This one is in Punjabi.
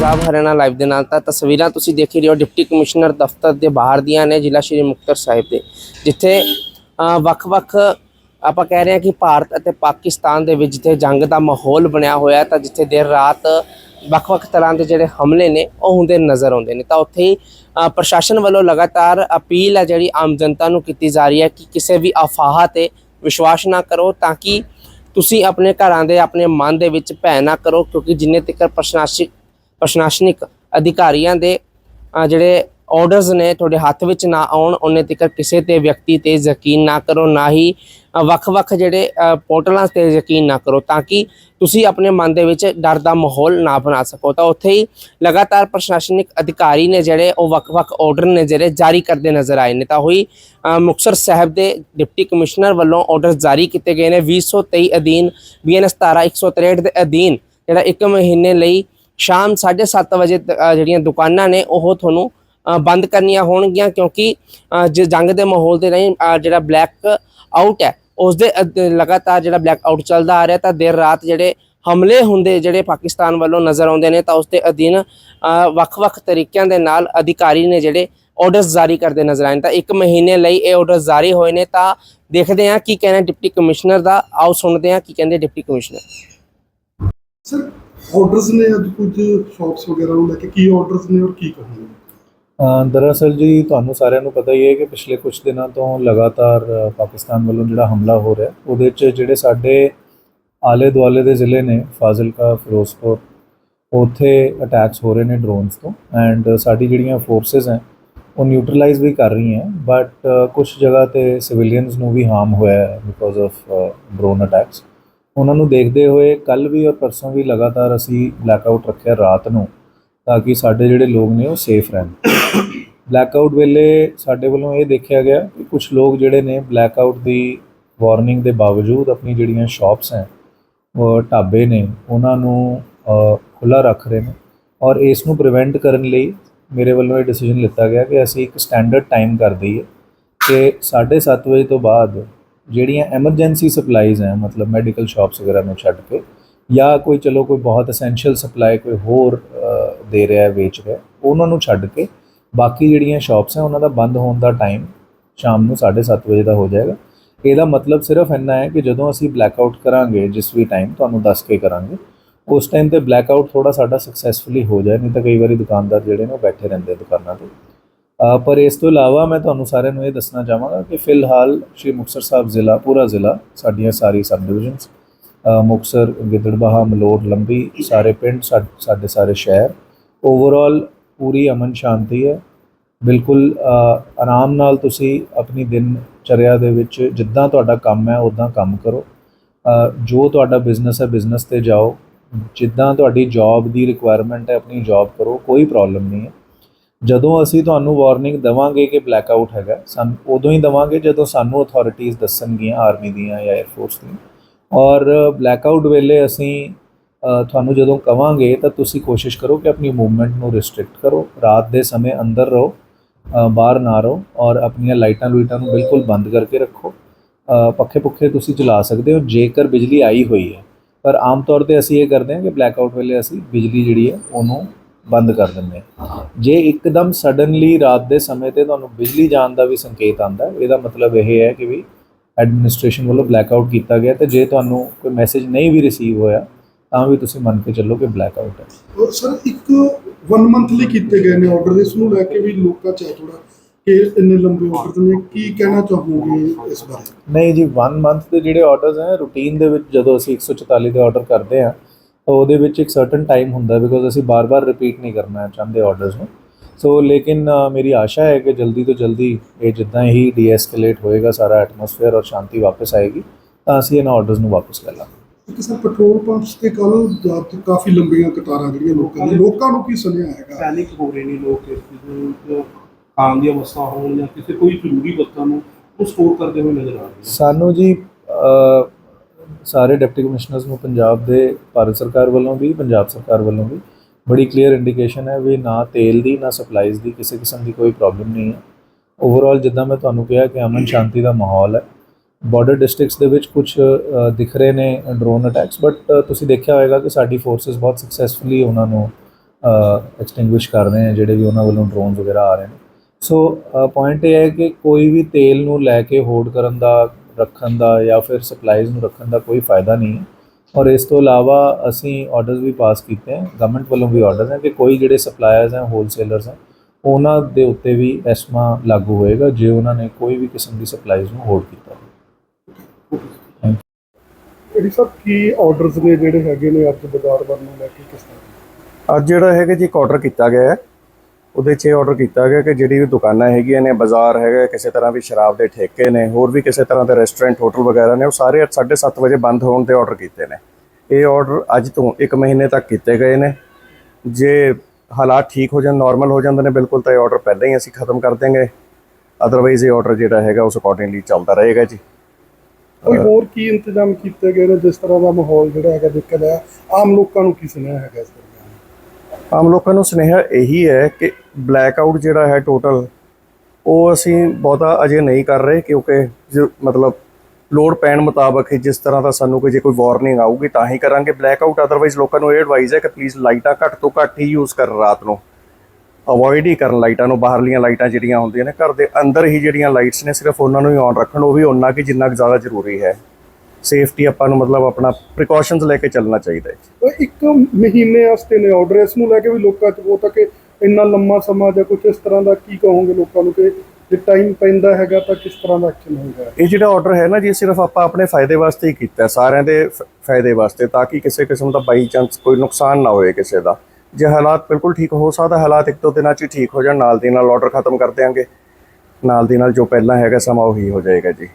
ਪੰਜਾਬ ਹਰਿਆਣਾ ਲਾਈਵ ਦੇ ਨਾਲ ਤਾਂ ਤਸਵੀਰਾਂ ਤੁਸੀਂ ਦੇਖ ਰਹੇ ਹੋ ਡਿਪਟੀ ਕਮਿਸ਼ਨਰ ਦਫ਼ਤਰ ਦੇ ਬਾਹਰ ਦੀਆਂ ਨੇ, ਜ਼ਿਲ੍ਹਾ ਸ਼੍ਰੀ ਮੁਕਤਸਰ ਸਾਹਿਬ ਦੇ, ਜਿੱਥੇ ਵੱਖ-ਵੱਖ ਆਪਾਂ ਕਹਿ ਰਹੇ ਹਾਂ ਕਿ ਭਾਰਤ ਅਤੇ ਪਾਕਿਸਤਾਨ ਦੇ ਵਿੱਚ ਜਿੱਥੇ ਜੰਗ ਦਾ ਮਾਹੌਲ ਬਣਿਆ ਹੋਇਆ ਤਾਂ ਜਿੱਥੇ ਦੇਰ ਰਾਤ ਵੱਖ-ਵੱਖ ਤਰ੍ਹਾਂ ਦੇ ਜਿਹੜੇ ਹਮਲੇ ਨੇ, ਉਹ ਹੁੰਦੇ ਨਜ਼ਰ ਆਉਂਦੇ ਨੇ। ਤਾਂ ਉੱਥੇ ਹੀ ਪ੍ਰਸ਼ਾਸਨ ਵੱਲੋਂ ਲਗਾਤਾਰ ਅਪੀਲ ਹੈ ਜਿਹੜੀ ਆਮ ਜਨਤਾ ਨੂੰ ਕੀਤੀ ਜਾ ਰਹੀ ਹੈ ਕਿ ਕਿਸੇ ਵੀ ਅਫਵਾਹ ਤੇ ਵਿਸ਼ਵਾਸ ਨਾ ਕਰੋ, ਤਾਂ ਕਿ ਤੁਸੀਂ ਆਪਣੇ ਘਰਾਂ ਦੇ, ਆਪਣੇ ਮਨ ਦੇ ਵਿੱਚ ਭੈ ਨਾ ਕਰੋ, ਕਿਉਂਕਿ ਜਿੰਨੇ ਤੱਕ ਪ੍ਰਸ਼ਾਸਨਿਕ ਪ੍ਰਸ਼ਾਸਨਿਕ ਅਧਿਕਾਰੀਆਂ ਦੇ ਜਿਹੜੇ ਆਰਡਰਸ ਨੇ ਤੁਹਾਡੇ ਹੱਥ ਵਿੱਚ ਨਾ ਆਉਣ ਉਹਨੇ ਤੱਕ ਕਿਸੇ ਤੇ ਵਿਅਕਤੀ ਤੇ ਯਕੀਨ ਨਾ ਕਰੋ ਨਾ ਹੀ ਵੱਖ-ਵੱਖ ਜਿਹੜੇ ਪੋਰਟਲਾਂ ਤੇ ਯਕੀਨ ਨਾ ਕਰੋ ਤਾਂ ਕਿ ਤੁਸੀਂ ਆਪਣੇ ਮਨ ਦੇ ਵਿੱਚ ਡਰ ਦਾ ਮਾਹੌਲ ਨਾ ਬਣਾ ਸਕੋ। ਤਾਂ ਉੱਥੇ ਹੀ ਲਗਾਤਾਰ ਪ੍ਰਸ਼ਾਸਨਿਕ ਅਧਿਕਾਰੀ ਨੇ ਜਿਹੜੇ ਉਹ ਵੱਖ-ਵੱਖ ਆਰਡਰ ਨੇ ਜਿਹੜੇ ਜਾਰੀ ਕਰਦੇ ਨਜ਼ਰ ਆਏ ਨੇ। ਤਾਂ ਹੋਈ ਅ, ਮੁਕਤਸਰ ਸਾਹਿਬ ਦੇ ਡਿਪਟੀ ਕਮਿਸ਼ਨਰ ਵੱਲੋਂ ਆਰਡਰ ਜਾਰੀ ਕੀਤੇ ਗਏ ਨੇ। 2023 ਅਧੀਨ ਬੀਐਨਐਸ ਧਾਰਾ 163 ਦੇ ਅਧੀਨ ਜਿਹੜਾ ਇੱਕ ਮਹੀਨੇ ਲਈ ਸ਼ਾਮ 7:30 ਵਜੇ ਜਿਹੜੀਆਂ ਦੁਕਾਨਾਂ ਨੇ, ਉਹ ਤੁਹਾਨੂੰ ਬੰਦ ਕਰਨੀਆਂ ਹੋਣਗੀਆਂ ਕਿਉਂਕਿ ਜੇ ਜੰਗ ਦੇ ਮਾਹੌਲ ਦੇ ਨਹੀਂ ਜਿਹੜਾ ਬਲੈਕ ਆਊਟ ਹੈ, ਉਸ ਦੇ ਲਗਾਤਾਰ ਜਿਹੜਾ ਬਲੈਕ ਆਊਟ ਚੱਲਦਾ ਆ ਰਿਹਾ ਤਾਂ ਦੇਰ ਰਾਤ ਜਿਹੜੇ ਹਮਲੇ ਹੁੰਦੇ ਜਿਹੜੇ ਪਾਕਿਸਤਾਨ ਵੱਲੋਂ ਨਜ਼ਰ ਆਉਂਦੇ ਨੇ, ਤਾਂ ਉਸ ਦੇ ਅਧੀਨ ਵੱਖ-ਵੱਖ ਤਰੀਕਿਆਂ ਦੇ ਨਾਲ ਅਧਿਕਾਰੀ ਨੇ ਜਿਹੜੇ ਆਰਡਰਸ ਜਾਰੀ ਕਰਦੇ ਨਜ਼ਰ ਆਏ ਨੇ। ਤਾਂ ਇੱਕ ਮਹੀਨੇ ਲਈ ਇਹ ਆਰਡਰਸ ਜਾਰੀ ਹੋਏ ਨੇ, ਤਾਂ ਦੇਖਦੇ ਹਾਂ ਕੀ ਕਹਿੰਦੇ ਡਿਪਟੀ ਕਮਿਸ਼ਨਰ ਦਾ, ਆਓ ਸੁਣਦੇ ਹਾਂ ਕੀ ਕਹਿੰਦੇ ਡਿਪਟੀ ਕਮਿਸ਼ਨਰ। ਆਰਡਰਸ ਨੇ ਅੱਜ ਕੁਝ ਸ਼ਾਪਸ ਵਗੈਰਾ ਨੂੰ ਲੈ ਕੇ ਕੀ ਆਰਡਰਸ ਨੇ ਔਰ ਕੀ ਕਹੋਗੇ ਦਰਅਸਲ ਜੀ, ਤੁਹਾਨੂੰ ਸਾਰਿਆਂ ਨੂੰ ਪਤਾ ਹੀ ਹੈ ਕਿ ਪਿਛਲੇ ਕੁਝ ਦਿਨਾਂ ਤੋਂ ਲਗਾਤਾਰ ਪਾਕਿਸਤਾਨ ਵੱਲੋਂ ਜਿਹੜਾ ਹਮਲਾ ਹੋ ਰਿਹਾ, ਉਹਦੇ 'ਚ ਜਿਹੜੇ ਸਾਡੇ ਆਲੇ ਦੁਆਲੇ ਦੇ ਜ਼ਿਲ੍ਹੇ ਨੇ, ਫਾਜ਼ਿਲਕਾ, ਫਿਰੋਜ਼ਪੁਰ, ਉੱਥੇ ਅਟੈਕਸ ਹੋ ਰਹੇ ਨੇ ਡਰੋਨਸ ਤੋਂ ਐਂਡ ਸਾਡੀ ਜਿਹੜੀਆਂ ਫੋਰਸਸ ਹੈ, ਉਹ ਨਿਊਟਰਲਾਈਜ਼ ਵੀ ਕਰ ਰਹੀਆਂ ਬਟ ਕੁਝ ਜਗ੍ਹਾ ਤੇ ਸਿਵਿਲੀਅਨਸ ਨੂੰ ਵੀ ਹਾਰਮ ਹੋਇਆ ਹੈ ਬਿਕੋਜ਼ ਆਫ ਡਰੋਨ ਅਟੈਕਸ ਉਹਨਾਂ ਨੂੰ ਦੇਖਦੇ ਹੋਏ ਕੱਲ ਵੀ ਔਰ ਪਰਸੋਂ ਵੀ ਲਗਾਤਾਰ ਅਸੀਂ ਬਲੈਕਆਊਟ ਰੱਖਿਆ ਰਾਤ ਨੂੰ, ਤਾਂ ਕਿ ਸਾਡੇ ਜਿਹੜੇ ਲੋਕ ਨੇ ਉਹ ਸੇਫ ਰਹਿਣ। ਬਲੈਕਆਊਟ ਵੇਲੇ ਸਾਡੇ ਵੱਲੋਂ ਇਹ ਦੇਖਿਆ ਗਿਆ ਕਿ ਕੁਝ ਲੋਕ ਜਿਹੜੇ ਨੇ ਬਲੈਕਆਊਟ ਦੀ ਵਾਰਨਿੰਗ ਦੇ ਬਾਵਜੂਦ ਆਪਣੀ ਜਿਹੜੀਆਂ ਸ਼ਾਪਸ ਹੈ, ਉਹ ਢਾਬੇ ਨੇ, ਉਹਨਾਂ ਨੂੰ ਖੁੱਲਾ ਰੱਖ ਰਹੇ ਨੇ ਔਰ ਇਸ ਨੂੰ ਪ੍ਰੀਵੈਂਟ ਕਰਨ ਲਈ ਮੇਰੇ ਵੱਲੋਂ ਇਹ ਡਿਸੀਜਨ ਲਿੱਤਾ ਗਿਆ ਕਿ ਅਸੀਂ ਇੱਕ ਸਟੈਂਡਰਡ ਟਾਈਮ ਕਰ ਦਈਏ ਕਿ 7:30 ਵਜੇ ਤੋਂ ਬਾਅਦ ਜਿਹੜੀਆਂ ਐਮਰਜੈਂਸੀ ਸਪਲਾਈਜ਼ ਹੈ, ਮਤਲਬ ਮੈਡੀਕਲ ਸ਼ਾਪਸ ਵਗੈਰਾ ਨੂੰ ਛੱਡ ਕੇ, ਜਾਂ ਕੋਈ ਚਲੋ ਕੋਈ ਬਹੁਤ ਐਸੈਂਸ਼ੀਅਲ ਸਪਲਾਈ ਕੋਈ ਹੋਰ ਦੇ ਰਿਹਾ ਹੈ, ਵੇਚ ਰਿਹਾ ਉਹਨਾਂ ਨੂੰ ਛੱਡ ਕੇ ਬਾਕੀ ਜਿਹੜੀਆਂ ਸ਼ਾਪਸ ਹੈ, ਉਹਨਾਂ ਦਾ ਬੰਦ ਹੋਣ ਦਾ ਟਾਈਮ ਸ਼ਾਮ ਨੂੰ 7:30 ਵਜੇ ਦਾ ਹੋ ਜਾਏਗਾ। ਇਹਦਾ ਮਤਲਬ ਸਿਰਫ ਇੰਨਾ ਹੈ ਕਿ ਜਦੋਂ ਅਸੀਂ ਬਲੈਕ ਆਊਟ ਕਰਾਂਗੇ ਜਿਸ ਵੀ ਟਾਈਮ ਤੁਹਾਨੂੰ ਦੱਸ ਕੇ ਕਰਾਂਗੇ, ਉਸ ਟਾਈਮ ਤੇ ਬਲੈਕ ਆਊਟ ਥੋੜਾ ਸਾਡਾ ਸਕਸੈਸਫੁਲੀ ਹੋ ਜਾਏ, ਨਹੀਂ ਤਾਂ ਕਈ ਵਾਰੀ ਦੁਕਾਨਦਾਰ ਜਿਹੜੇ ਨੇ ਉਹ ਬੈਠੇ ਰਹਿੰਦੇ ਦੁਕਾਨਾਂ ਤੇ। ਪਰ ਇਸ ਤੋਂ ਇਲਾਵਾ ਮੈਂ ਤੁਹਾਨੂੰ ਸਾਰਿਆਂ ਨੂੰ ਇਹ ਦੱਸਣਾ ਚਾਹਾਂਗਾ ਕਿ ਫਿਲਹਾਲ ਸ਼੍ਰੀ ਮੁਕਤਸਰ ਸਾਹਿਬ ਜ਼ਿਲ੍ਹਾ, ਪੂਰਾ ਜ਼ਿਲ੍ਹਾ, ਸਾਡੀਆਂ ਸਾਰੀ ਸਬ ਡਿਵੀਜ਼ਨਸ ਮੁਕਤਸਰ, ਗਿੱਦੜਬਾਹਾ, ਮਲੋਟ, ਲੰਬੀ, ਸਾਰੇ ਪਿੰਡ, ਸਾ- ਸਾਡੇ ਸਾਰੇ ਸ਼ਹਿਰ ਓਵਰਆਲ ਪੂਰੀ ਅਮਨ ਸ਼ਾਂਤੀ ਹੈ। ਬਿਲਕੁਲ ਆਰਾਮ ਨਾਲ ਤੁਸੀਂ ਆਪਣੀ ਦਿਨ ਚਰਿਆ ਦੇ ਵਿੱਚ ਜਿੱਦਾਂ ਤੁਹਾਡਾ ਕੰਮ ਹੈ ਉਦਾਂ ਕੰਮ ਕਰੋ। ਜੋ ਤੁਹਾਡਾ ਬਿਜ਼ਨਸ ਹੈ ਬਿਜ਼ਨਸ ਤੇ ਜਾਓ। ਜਿੱਦਾਂ ਤੁਹਾਡੀ ਜੌਬ ਦੀ ਰਿਕੁਆਇਰਮੈਂਟ ਹੈ, ਆਪਣੀ ਜੌਬ ਕਰੋ, ਕੋਈ ਪ੍ਰੋਬਲਮ ਨਹੀਂ ਹੈ। ਜਦੋਂ ਅਸੀਂ ਤੁਹਾਨੂੰ ਵਾਰਨਿੰਗ ਦਵਾਂਗੇ ਕਿ ਬਲੈਕ ਆਊਟ ਹੈਗਾ ਸਾਨੂੰ ਉਦੋਂ ਹੀ ਦਵਾਂਗੇ ਜਦੋਂ ਸਾਨੂੰ ਅਥਾਰਟੀਆਂ ਦੱਸਣਗੀਆਂ ਆਰਮੀ ਦੀਆਂ ਜਾਂ 에ਅਰ ਫੋਰਸ ਦੀਆਂ। ਔਰ ਬਲੈਕ ਆਊਟ ਵੇਲੇ ਅਸੀਂ ਤੁਹਾਨੂੰ ਜਦੋਂ ਕਵਾਂਗੇ ਤਾਂ ਤੁਸੀਂ ਕੋਸ਼ਿਸ਼ ਕਰੋ ਕਿ ਆਪਣੀ ਮੂਵਮੈਂਟ ਨੂੰ ਰਿਸਟ੍ਰਿਕਟ ਕਰੋ ਰਾਤ ਦੇ ਸਮੇਂ ਅੰਦਰ ਰਹੋ ਬਾਹਰ ਨਾ ਰਹੋ ਔਰ ਆਪਣੀਆਂ ਲਾਈਟਾਂ ਲੂਈਟਾਂ ਨੂੰ ਬਿਲਕੁਲ ਬੰਦ ਕਰਕੇ ਰੱਖੋ। ਅ, ਪੱਖੇ ਪੁੱਖੇ ਤੁਸੀਂ ਚਲਾ ਸਕਦੇ ਹੋ ਜੇਕਰ ਬਿਜਲੀ ਆਈ ਹੋਈ ਹੈ। ਪਰ ਆਮ ਤੌਰ ਤੇ ਅਸੀਂ ਇਹ ਕਰਦੇ ਹਾਂ ਕਿ ਬਲੈਕ ਆਊਟ ਵੇਲੇ ਅਸੀਂ ਬਿਜਲੀ ਜਿਹੜੀ ਹੈ ਉਹਨੂੰ ਬੰਦ ਕਰ ਦਿੰਦੇ ਹਾਂ ਜੇ ਇੱਕਦਮ ਸਡਨਲੀ ਰਾਤ ਦੇ ਸਮੇਂ ਤੇ ਤੁਹਾਨੂੰ ਬਿਜਲੀ ਜਾਣ ਦਾ ਵੀ ਸੰਕੇਤ ਆਂਦਾ ਹੈ ਇਹਦਾ ਮਤਲਬ ਇਹ ਹੈ ਕਿ ਵੀ ਐਡਮਿਨਿਸਟ੍ਰੇਸ਼ਨ ਵੱਲੋਂ ਬਲੈਕਆਊਟ ਕੀਤਾ ਗਿਆ ਤੇ ਜੇ ਤੁਹਾਨੂੰ ਕੋਈ ਮੈਸੇਜ ਨਹੀਂ ਵੀ ਰਿਸੀਵ ਹੋਇਆ ਤਾਂ ਵੀ ਤੁਸੀਂ ਮੰਨ ਕੇ ਚੱਲੋ ਕਿ ਬਲੈਕਆਊਟ ਹੈ। ਔਰ ਸਰ ਇੱਕ 1 ਮੰਥ ਲਈ ਕੀਤੇ ਗਏ ਨੇ ਆਰਡਰ ਇਸ ਨੂੰ ਲੈ ਕੇ ਵੀ ਲੋਕਾਂ ਚ ਹੈ ਥੋੜਾ ਕਿ ਇੰਨੇ ਲੰਬੇ ਆਰਡਰ ਨੇ ਕੀ ਕਹਿਣਾ ਚਾਹੋਗੇ ਇਸ ਬਾਰੇ? ਨਹੀਂ ਜੀ 1 ਮੰਥ ਦੇ ਜਿਹੜੇ ਆਰਡਰਸ ਹੈ ਰੂਟੀਨ ਦੇ ਵਿੱਚ ਜਦੋਂ ਅਸੀਂ 144 ਦੇ ਆਰਡਰ ਕਰਦੇ ਹਾਂ ਤਾਂ ਉਹਦੇ ਵਿੱਚ ਇੱਕ ਸਰਟਨ ਟਾਈਮ ਹੁੰਦਾ ਬਿਕੋਜ਼ ਅਸੀਂ ਬਾਰ-ਬਾਰ ਰਿਪੀਟ ਨਹੀਂ ਕਰਨਾ ਚਾਹੁੰਦੇ ਆਰਡਰਸ ਨੂੰ। ਸੋ ਲੇਕਿਨ ਮੇਰੀ ਆਸ਼ਾ ਹੈ ਕਿ ਜਲਦੀ ਤੋਂ ਜਲਦੀ ਇਹ ਜਿੱਦਾਂ ਹੀ ਡੀਐਸਕੇਲੇਟ ਹੋਏਗਾ ਸਾਰਾ ਐਟਮੋਸਫੇਅਰ ਔਰ ਸ਼ਾਂਤੀ ਵਾਪਸ ਆਏਗੀ ਤਾਂ ਅਸੀਂ ਇਹਨਾਂ ਆਰਡਰਸ ਨੂੰ ਵਾਪਸ ਲੈ ਲਾਂਗੇ। ਇੱਕ ਸਰ ਪੈਟਰੋਲ ਪੰਪਸ ਤੇ ਕੱਲ ਕਾਫੀ ਲੰਬੀਆਂ ਕਤਾਰਾਂ ਜਿਹੜੀਆਂ ਲੋਕਾਂ ਦੀ ਲੋਕਾਂ ਨੂੰ ਕੀ ਸੁਣਿਆ ਹੈਗਾ? ਪੈਨਿਕ ਹੋ ਰਹੇ ਨੇ ਲੋਕ ਇਸ ਚੀਜ਼ ਨੂੰ ਜੋ ਖਾਣ ਦੀਆਂ ਵਸਤਾਂ ਹੋਣ ਜਾਂ ਕਿਸੇ ਕੋਈ ਜ਼ਰੂਰੀ ਵਸਤਾਂ ਨੂੰ ਉਹ ਸਟੋਰ ਕਰਦੇ ਹੋਏ ਨਜ਼ਰ ਆ ਰਹੇ ਸਾਨੂੰ ਜੀ ਸਾਰੇ ਡਿਪਟੀ ਕਮਿਸ਼ਨਰਸ ਨੂੰ ਪੰਜਾਬ ਦੇ ਭਾਰਤ ਸਰਕਾਰ ਵੱਲੋਂ ਵੀ, ਪੰਜਾਬ ਸਰਕਾਰ ਵੱਲੋਂ ਵੀ ਬੜੀ ਕਲੀਅਰ ਇੰਡੀਕੇਸ਼ਨ ਹੈ ਵੀ ਨਾ ਤੇਲ ਦੀ, ਨਾ ਸਪਲਾਈਜ਼ ਦੀ ਕਿਸੇ ਕਿਸਮ ਦੀ ਕੋਈ ਪ੍ਰੋਬਲਮ ਨਹੀਂ ਹੈ। ਓਵਰਆਲ ਜਿੱਦਾਂ ਮੈਂ ਤੁਹਾਨੂੰ ਕਿਹਾ ਕਿ ਅਮਨ ਸ਼ਾਂਤੀ ਦਾ ਮਾਹੌਲ ਹੈ। ਬਾਰਡਰ ਡਿਸਟ੍ਰਿਕਟਸ ਦੇ ਵਿੱਚ ਕੁਝ ਦਿਖ ਰਹੇ ਨੇ ਡਰੋਨ ਅਟੈਕਸ ਬਟ ਤੁਸੀਂ ਦੇਖਿਆ ਹੋਵੇਗਾ ਕਿ ਸਾਡੀ ਫੋਰਸਸ ਬਹੁਤ ਸਕਸੈਸਫੁਲੀ ਉਹਨਾਂ ਨੂੰ ਐਕਸਟਿੰਗੁਇਸ਼ ਕਰ ਰਹੇ ਹਾਂ, ਜਿਹੜੇ ਵੀ ਉਹਨਾਂ ਵੱਲੋਂ ਡਰੋਨਸ ਵਗੈਰਾ ਆ ਰਹੇ ਨੇ। ਸੋ ਪੁਆਇੰਟ ਇਹ ਹੈ ਕਿ ਕੋਈ ਵੀ ਤੇਲ ਨੂੰ ਲੈ ਕੇ ਹੋਲਡ ਕਰਨ ਦਾ ਰੱਖਣ ਦਾ ਜਾਂ ਫਿਰ ਸਪਲਾਈਜ਼ ਨੂੰ ਰੱਖਣ ਦਾ ਕੋਈ ਫਾਇਦਾ ਨਹੀਂ। ਹੈ ਔਰ ਇਸ ਤੋਂ ਇਲਾਵਾ ਅਸੀਂ ਆਰਡਰਸ ਵੀ ਪਾਸ ਕੀਤੇ ਹੈ। ਗਵਰਨਮੈਂਟ ਵੱਲੋਂ ਵੀ ਆਰਡਰ ਹੈ ਕਿ ਕੋਈ ਜਿਹੜੇ ਸਪਲਾਇਰਸ ਹੈ ਹੋਲਸੇਲਰਸ ਹੈ ਉਹਨਾਂ ਦੇ ਉੱਤੇ ਵੀ ਐਸਮਾ ਲਾਗੂ ਹੋਏਗਾ ਜੇ ਉਹਨਾਂ ਨੇ ਕੋਈ ਵੀ ਕਿਸਮ ਦੀ ਸਪਲਾਈਜ਼ ਨੂੰ ਹੋਲਡ ਕੀਤਾ ਜਿਹੜੀ ਸਭ ਕੀ ਆਰਡਰਸ ਨੇ ਜਿਹੜੇ ਹੈਗੇ ਨੇ ਅੱਜ ਬਾਜ਼ਾਰ ਵੱਲ ਨੂੰ ਲੈ ਕੇ ਕਿਸ ਤਰ੍ਹਾਂ? ਅੱਜ ਜਿਹੜਾ ਹੈਗਾ ਜੀ ਇੱਕ ਆਰਡਰ ਕੀਤਾ ਗਿਆ ਹੈ। ਉਹਦੇ 'ਚ ਆਰਡਰ ਕੀਤਾ ਗਿਆ ਕਿ ਜਿਹੜੀ ਵੀ ਦੁਕਾਨਾਂ ਹੈਗੀਆਂ ਨੇ ਬਾਜ਼ਾਰ ਹੈਗਾ ਕਿਸੇ ਤਰ੍ਹਾਂ ਵੀ ਸ਼ਰਾਬ ਦੇ ਠੇਕੇ ਨੇ ਹੋਰ ਵੀ ਕਿਸੇ ਤਰ੍ਹਾਂ ਦੇ ਰੈਸਟੋਰੈਂਟ ਹੋਟਲ ਵਗੈਰਾ ਨੇ ਉਹ ਸਾਰੇ 7:30 ਵਜੇ ਬੰਦ ਹੋਣ ਦੇ ਆਰਡਰ ਕੀਤੇ ਨੇ। ਇਹ ਆਰਡਰ ਅੱਜ ਤੋਂ 1 ਮਹੀਨੇ ਤੱਕ ਕੀਤੇ ਗਏ ਨੇ। ਜੇ ਹਾਲਾਤ ਠੀਕ ਹੋ ਜਾਣ ਨਾਰਮਲ ਹੋ ਜਾਂਦੇ ਨੇ ਬਿਲਕੁਲ ਤਾਂ ਇਹ ਆਰਡਰ ਪਹਿਲਾਂ ਹੀ ਅਸੀਂ ਖਤਮ ਕਰ ਦੇਂਗੇ ਅਦਰਵਾਈਜ਼ ਇਹ ਆਰਡਰ ਜਿਹੜਾ ਹੈਗਾ ਉਸ ਅਕੋਰਡਿੰਗਲੀ ਚੱਲਦਾ ਰਹੇਗਾ ਜੀ। ਕੋਈ ਹੋਰ ਕੀ ਇੰਤਜ਼ਾਮ ਕੀਤੇ ਗਏ ਨੇ ਜਿਸ ਤਰ੍ਹਾਂ ਦਾ ਮਾਹੌਲ ਜਿਹੜਾ ਹੈਗਾ ਦੇਖਿਆ ਜਾ ਆਮ ਲੋਕਾਂ ਨੂੰ ਕੀ ਸੁਣਿਆ ਹੈਗਾ ਇਸ ਦਰਮਿਆਨ ਆਮ ਲੋਕਾਂ ਨੂੰ ਸੁਨੇਹਾ ਇਹੀ ਹੈ ਕਿ ਬਲੈਕ ਆਊਟ ਜਿਹੜਾ ਹੈ ਟੋਟਲ ਉਹ ਅਸੀਂ ਬਹੁਤਾ ਅਜੇ ਨਹੀਂ ਕਰ ਰਹੇ ਕਿਉਂਕਿ ਜੋ ਮਤਲਬ ਲੋਡ ਪੈਣ ਮੁਤਾਬਕ ਹੀ ਜਿਸ ਤਰ੍ਹਾਂ ਦਾ ਸਾਨੂੰ ਕੋਈ ਜੇ ਕੋਈ ਵਾਰਨਿੰਗ ਆਊਗੀ ਤਾਂ ਹੀ ਕਰਾਂਗੇ। ਬਲੈਕ ਆਊਟ ਅਦਰਵਾਈਜ਼ ਲੋਕਾਂ ਨੂੰ ਇਹ ਐਡਵਾਈਸ ਹੈ ਕਿ ਪਲੀਜ਼ ਲਾਈਟਾਂ ਘੱਟ ਤੋਂ ਘੱਟ ਹੀ ਯੂਜ਼ ਕਰਨ ਰਾਤ ਨੂੰ। ਅਵੋਇਡ ਹੀ ਕਰਨ ਲਾਈਟਾਂ ਨੂੰ, ਬਾਹਰਲੀਆਂ ਲਾਈਟਾਂ ਜਿਹੜੀਆਂ ਹੁੰਦੀਆਂ ਨੇ, ਘਰ ਦੇ ਅੰਦਰ ਹੀ ਜਿਹੜੀਆਂ ਲਾਈਟਸ ਨੇ, ਸਿਰਫ ਉਹਨਾਂ ਨੂੰ ਹੀ ਔਨ ਰੱਖਣ, ਉਹ ਵੀ ਉਹਨਾਂ ਕਿ ਜਿੰਨਾ ਕੁ ਜ਼ਿਆਦਾ ਜ਼ਰੂਰੀ ਹੈ। ਸੇਫਟੀ ਆਪਾਂ ਨੂੰ ਮਤਲਬ ਆਪਣਾ ਪ੍ਰੀਕਾਸ਼ਨਸ ਲੈ ਕੇ ਚੱਲਣਾ ਚਾਹੀਦਾ ਹੈ ਇੱਕ ਮਹੀਨੇ ਵਾਸਤੇ ਨੇ ਆਰਡਰ ਇਸ ਨੂੰ ਲੈ ਕੇ ਵੀ ਲੋਕਾਂ 'ਚ ਉਹ ਤਾਂ ਕਿ ਇੰਨਾ ਲੰਮਾ ਸਮਾਂ ਜਾਂ ਕੁਝ ਇਸ ਤਰ੍ਹਾਂ ਦਾ ਕੀ ਕਹੋਗੇ ਲੋਕਾਂ ਨੂੰ ਕਿ ਜੇ ਟਾਈਮ ਪੈਂਦਾ ਹੈਗਾ ਤਾਂ ਕਿਸ ਤਰ੍ਹਾਂ ਦਾ ਐਕਸ਼ਨ ਹੋਏਗਾ ਇਹ ਜਿਹੜਾ ਆਰਡਰ ਹੈ ਨਾ ਜੀ ਸਿਰਫ ਆਪਾਂ ਆਪਣੇ ਫਾਇਦੇ ਵਾਸਤੇ ਹੀ ਕੀਤਾ ਹੈ, ਸਾਰਿਆਂ ਦੇ ਫ- ਫਾਇਦੇ ਵਾਸਤੇ ਤਾਂ ਕਿ ਕਿਸੇ ਕਿਸਮ ਦਾ ਬਾਈ ਚਾਂਸ ਕੋਈ ਨੁਕਸਾਨ ਨਾ ਹੋਏ ਕਿਸੇ ਦਾ। ਜੇ ਹਾਲਾਤ ਬਿਲਕੁਲ ਠੀਕ ਹੋ ਸਕਦਾ ਹਾਲਾਤ ਇੱਕ ਦੋ ਦਿਨਾਂ 'ਚ ਹੀ ਠੀਕ ਹੋ ਜਾਣ ਨਾਲ ਦੀ ਨਾਲ ਆਰਡਰ ਖਤਮ ਕਰ ਦਿਆਂਗੇ। ਨਾਲ ਦੀ ਨਾਲ ਜੋ ਪਹਿਲਾਂ ਹੈਗਾ ਸਮਾਂ ਉਹੀ ਹੋ ਜਾਏਗਾ ਜੀ।